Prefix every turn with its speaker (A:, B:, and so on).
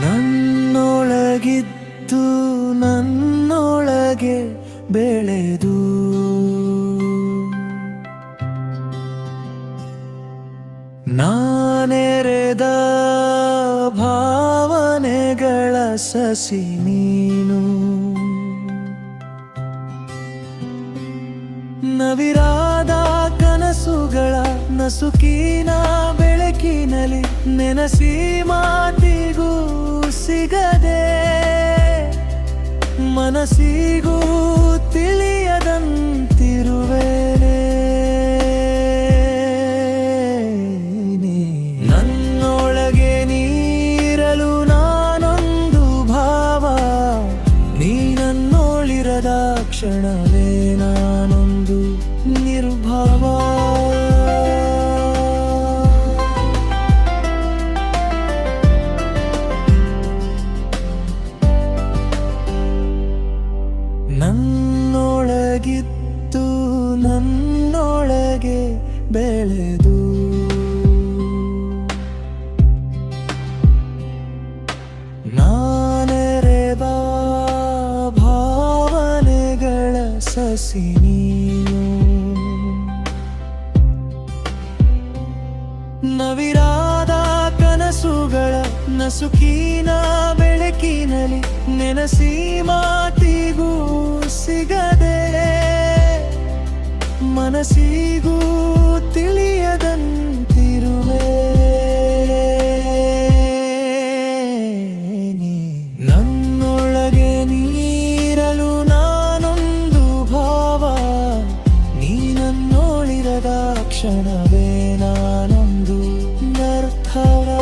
A: ನನ್ನೊಳಗಿದ್ದು ನನ್ನೊಳಗೆ ಬೆಳೆದು. ನಾನೆರೆದ ಭಾವನೆಗಳ ಸಸಿ ನೀನು. ನವಿರಾ ಕನಸುಗಳ ನಸುಕಿನ ಬೆಳಕಿನಲ್ಲಿ ನೆನಸಿ ಮಾತಿಗೂ ಸಿಗದೆ ಮನಸ್ಸಿಗೂ ತಿಳಿಯದಂತಿರುವೆ ನೀರಲು ನಾನೊಂದು ಭಾವ ಕ್ಷಣವೇ ನಾನೊಂದು ನಿರ್ಭಾವ. ನನ್ನೊಳಗಿತ್ತು ನನ್ನೊಳಗೆ ಬೆಳೆದು. ನಾನೆರೆದ ಭಾವನೆಗಳ ಸಸಿ ನೀನು. ನವಿರಾದ ಕನಸುಗಳ ನಸುಕಿನ ಬೆಳಕಿನಲ್ಲಿ ನೆನಸಿ ಮನಸ್ಸಿಗೂ ತಿಳಿಯದಂತಿರುವೆ. ನನ್ನೊಳಗೆ ನೀರಲು ನಾನೊಂದು ಭಾವ. ನೀನನ್ನೋಳಿರದ ಕ್ಷಣವೇ ನಾನೊಂದು ನರ್ಥವ